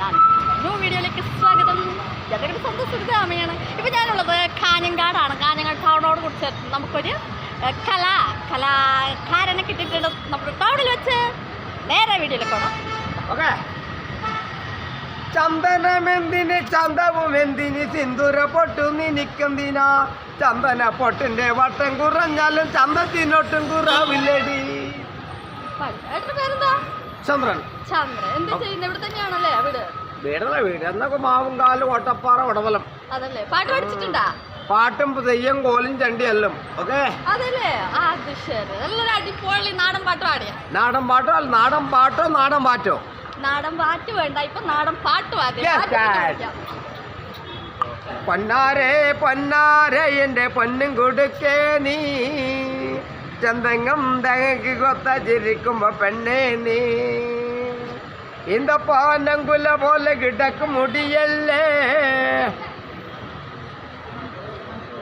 ഞാൻ ന്യൂ വീഡിയോയിലേക്ക് സ്വാഗതം. ഞങ്ങളുടെ സ്വന്തം സുഹൃത്താമയാണ് ഇപ്പം ഞാനുള്ളത് കാഞ്ഞങ്കാടാണ്. കാഞ്ഞങ്ങാട് ടൗണോട് ചേർത്ത് നമുക്കൊരു കല കലാ കലാകാരനെ കിട്ടിയിട്ടുണ്ട് നമ്മുടെ ടൗണിൽ വെച്ച്. നേരെ വീഡിയോയിൽ പോകണം ഓക്കെ. ചന്ദനമെന്തിന് ചന്തവും എന്തിന് സിന്ദൂര പൊട്ടു നിനിക്കെന്തിനാ? ചന്ദന പൊട്ടിന്റെ വട്ടം കുറഞ്ഞാലും ചന്തത്തിനൊട്ടും കുറവില്ലടി. പേരെന്താ? ചന്ദ്രൻ. ചന്ദ്രൻ. എന്ത് ചെയ്യുന്നത് ഇവിടെ തന്നെയാണല്ലേ വീട്? വീടല്ല വീട്. എന്നൊക്കെ മാവും കാലും ഓട്ടപ്പാറ ഉടവലം. അതല്ലേ. പാട്ട് പഠിച്ചിട്ടുണ്ടാ? പാട്ടും തെയ്യം കോലും ചണ്ടിയല്ലും ഓക്കെ? അതല്ലേ? അത് ശരി. നല്ലൊരു അടിപൊളി നാടൻ പാട്ട് പാടിയ. നാടൻ പാട്ടോ? അല്ല നാടൻ പാട്ടോ നാടൻ പാറ്റോ? നാടൻ പാട്ട് വേണ്ട. ഇപ്പൊ നാടൻ പാട്ട്. പൊന്നാരെ പൊന്നാരെ എന്റെ പൊന്നും കൊടുക്കേ നീ. ചന്തങ്ങം തങ്ങക്ക് കൊത്ത ചിരിക്കുമ്പോ പെണ്ണേ നീ இந்த പാനങ്കുല പോലെ കിടക്കും മുടിയല്ലേ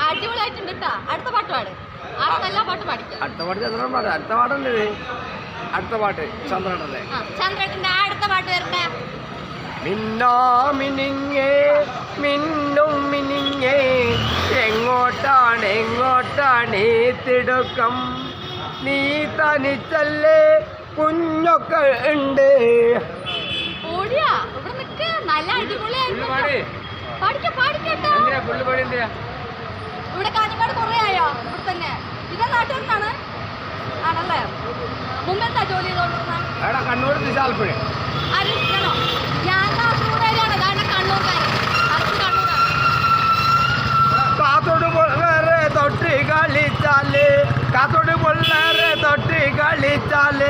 അടിപൊളിയായിട്ടുണ്ട് കേട്ടാ അടുത്ത പാട്ട് പാട് അടുത്ത എല്ലാ പാട്ട് പാടിക്കാം അടുത്ത പാട്ട് ചന്ദ്രൻ പാട്ട് അടുത്ത പാട്ടല്ലേ ഇത്? അടുത്ത പാട്ട് ചന്ദ്രനല്ലേ ആ ചന്ദ്രേട്ടന്റെ അടുത്ത പാട്ട് വരട്ടെ മിന്നോ മിനിങ്ങേ മിന്നും മിനിങ്ങേ എങ്ങോട്ടാണ് എങ്ങോട്ടാണ് ഈ തിടുക്കം നീ തനിച്ചല്ലേ കുഞ്ഞൊക്കെ ഉണ്ട്. ഓടിയാ ഇവിടെ നിക്ക്. നല്ല അടിപൊളിയായിരുന്നു പാടിക്കാം പാടിക്കട്ടോ ഇവിടെ കാഞ്ഞങ്ങാട് കുറേ ആയോ? ഇവിടെ തന്നെ. ഇതാ നാട്ടുകാരനാണ് ആണല്ലേ? മുമ്പ് എന്താ ജോലി ചെയ്തോണ്ടിരുന്നത് എടാ കണ്ണൂർ അറിയിക്കണോ ഞാൻ കാരണം കാത്തോട് പിള്ളേരെ തൊട്ട് കളിച്ചാൽ കാത്തോട് പിള്ളേരെ തൊട്ട് കളിച്ചാൽ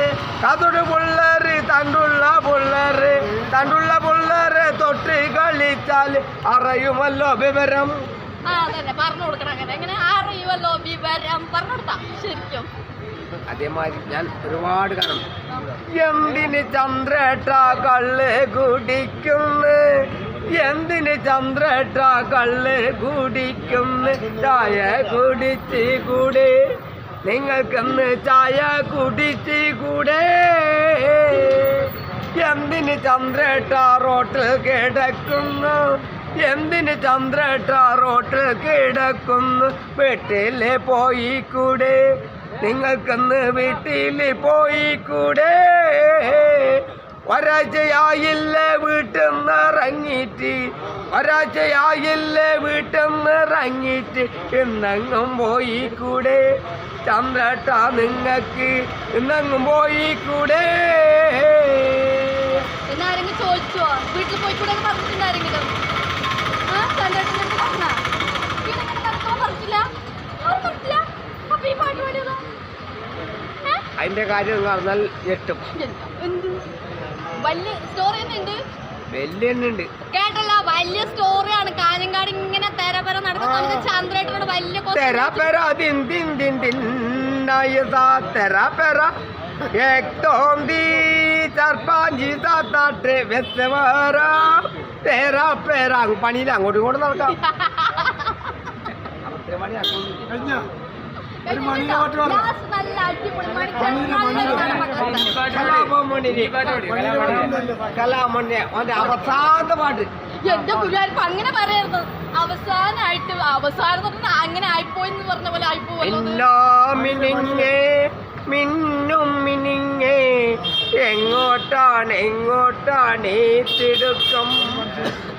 കാത്തോട് പുള്ളേര് തണ്ടുള്ള പുള്ളേര് തണ്ടുള്ള പിള്ളേരെ തൊട്ട് കളിച്ചാൽ അറിയുമല്ലോ വിവരം? ആ അതന്നെ പറഞ്ഞു കൊടുക്കണം അങ്ങനെ. എങ്ങനെ? അറിയുമല്ലോ വിവരം. പറഞ്ഞു കൊടുത്താ ശരിക്കും. അതേമാതിരി ഞാൻ ഒരുപാട് കാണും. എന്തിന് ചന്ദ്രേട്ട കള്ള് കുടിക്കുന്നു? എന്തിന് ചന്ദ്രേട്ട കള്ള് കുടിക്കുന്നു? ചായ കുടിച്ച് കൂടെ. നിങ്ങൾക്കൊന്ന് ചായ കുടിച്ച് കൂടെ? എന്തിന് ചന്ദ്രേട്ട റോട്ടിൽ കിടക്കുന്നു? എന്തിന് ചന്ദ്രേട്ട റോട്ടിൽ കിടക്കുന്നു? വീട്ടിൽ പോയി കൂടെ? നിങ്ങൾക്കൊന്ന് വീട്ടിൽ പോയി കൂടെ? ഒരാഴ്ചയായില്ല വീട്ടിൽ നിന്ന് ഇറങ്ങിയിട്ട് എന്നങ്ങും ഇന്നെങ്ങും പോയി കൂടെ ചന്ദ്രട്ട നിങ്ങൾക്ക് ഇന്നെങ്ങും പോയി കൂടെ ചോദിച്ചോ? വീട്ടിൽ പോയി കൂടെ ആ പറഞ്ഞാ പറഞ്ഞില്ല അപ്പൊ ഈ പാട്ട് പാടിയതോ? അതിന്റെ കാര്യം എന്ന് പറഞ്ഞാൽ ഞെട്ടും. എന്താ? വലിയ സ്റ്റോറി തന്നെ ഉണ്ട്? കേട്ടല്ലോ വലിയ സ്റ്റോറിയാണ് കാലങ്കാട് ഇങ്ങനെ തെരപെര നടക്കുന്നത് ചന്ദ്രേട്ടനോട് വലിയ തെരപെര തെരപെര പണിയില്ല അങ്ങോട്ടും നടക്കാം. നല്ല അടിപൊളി കലാമണിന് കലാമണി അവന്റെ അവസാനത്തെ പാട്ട്. എന്റെ ഗുരുവായൂരപ്പ അങ്ങനെ പറയരുത്. അവസാനായിട്ട് അവസാനം അങ്ങനെ ആയിപ്പോയി എന്ന് പറഞ്ഞ പോലെ മിനിങ്ങേ മിന്നും മിനിങ്ങേ എങ്ങോട്ടാണ് എങ്ങോട്ടാണ് ഈ തിടുക്കം?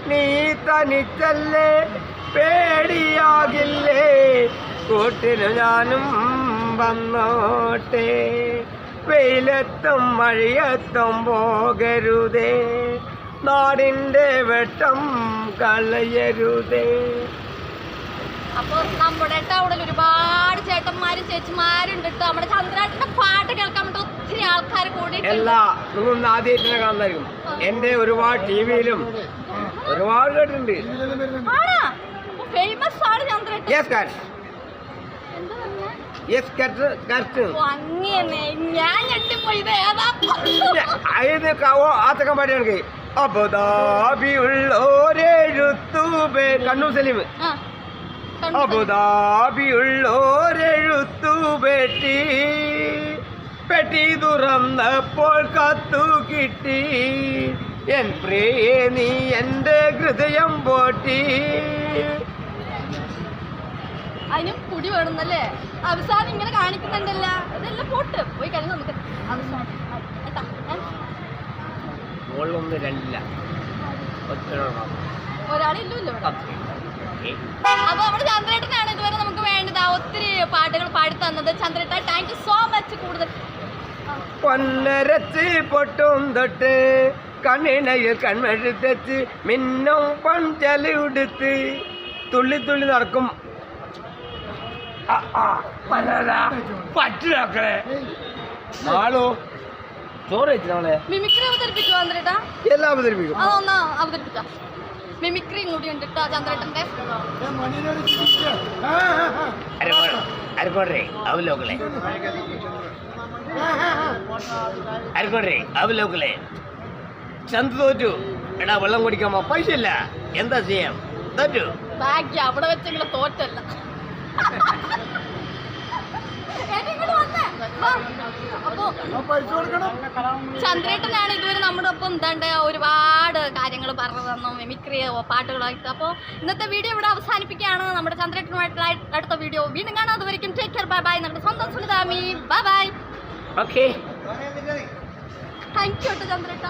നീ തനിച്ചല്ലേ? പേടിയാകില്ലേ? കൂട്ടിന് ഞാനും വന്നോട്ടെ. വെയിലെത്തും മഴയത്തും പോകരുതേ. നാടിന്റെ വെട്ടം കളയരുതേ. അപ്പോൾ നമ്മുടെ ടൗണിൽ ഒരുപാട് ചേട്ടന്മാരും ചേച്ചിമാരുണ്ട് നമ്മുടെ ചന്ദ്രാട്ടിന്റെ പാട്ട് കേൾക്കാൻ വേണ്ടി ഒത്തിരി ആൾക്കാർ കൂടി എല്ലാ നിങ്ങൾ ആദ്യമായിട്ട് കാണുന്നതായിരിക്കും എന്റെ ഒരുപാട് ടിവിയിലും ഒരുപാട് കേട്ടിട്ടുണ്ട്. ഫേമസ് ആണ് ചന്ദ്രേട്ടൻ. ഇത് ഏതാ ഇത് ആത്തക്കം പാടിയാണ് അബുദാബിയുള്ളോരെഴുത്തൂബേ കണ്ണൂർ സലീം. ആ, കണ്ടു. പെട്ടി പെട്ടി തുറന്നപ്പോൾ കത്തു കിട്ടി. എൻ പ്രിയേ നീ എന്റെ ഹൃദയം പോറ്റി. അതിനും കുടി വേണമെന്നല്ലേ? അവസാനം ഇങ്ങനെ കാണിക്കുന്നുണ്ടല്ല. ഇതെല്ലാം പോട്ട്. പോയി കഴിഞ്ഞാൽ നമുക്ക് അവസാനം രണ്ടില്ല. ഒരാളില്ലല്ലോ ഓക്കേ. അപ്പൊ നമ്മുടെ ചന്ദ്രേട്ടനാണ് ഇതുവരെ നമുക്ക് വേണ്ടത്. ആ ഒത്തിരി പാട്ടുകൾ പാടി തന്നത്. ചന്ദ്രേട്ട താങ്ക് യു സോ മച്ച് കൂടുതൽ. പൊന്നരച്ച് പൊട്ടും തൊട്ട് കണ്ണിണയിൽ കൺമെഴുത്തച്ച് മിന്നും പഞ്ചലി ഉടുത്ത് തുള്ളി തുള്ളി നടക്കും പറ്റിലാക്കളെ മാളു ചോറ് നമ്മളെ മിമിക്രി അവതരിപ്പിക്കുമോ ചന്ദ്രേട്ടാ? എല്ലാം അവതരിപ്പിക്കും. അതൊന്ന് അവതരിപ്പിക്കാം. മിമിക്രി ഉണ്ട് കേട്ടോ ചന്ദ്രേട്ടന്റെ അരക്കോട്ടെ അവലോകളെ അരക്കോട്ടെ അവലോകളെ ചന്ത തോറ്റു. എടാ വെള്ളം കുടിക്കാമോ? പൈസ ഇല്ല എന്താ ചെയ്യാം? തോറ്റു. അവിടെ വെച്ചെങ്കിലും തോറ്റല്ല. ചന്ദ്രേട്ടനാണ് ഇതുവരെ നമ്മുടെ ഒപ്പം എന്താണ്ട് ഒരുപാട് കാര്യങ്ങൾ പറഞ്ഞു തന്നു മിമിക്രി പാട്ടുകളായിട്ട്. അപ്പോൾ ഇന്നത്തെ വീഡിയോ ഇവിടെ അവസാനിപ്പിക്കുകയാണ്. നമ്മുടെ ചന്ദ്രേട്ടനുമായിട്ടുള്ള അടുത്ത വീഡിയോ വീണ്ടും കാണാം. അതുവരെയും ടേക്ക് കെയർ ബൈ ബൈ നമ്മുടെ സ്വന്തം സുനിതാമി bye bye okay thank you കേട്ടോ ചന്ദ്രേട്ട.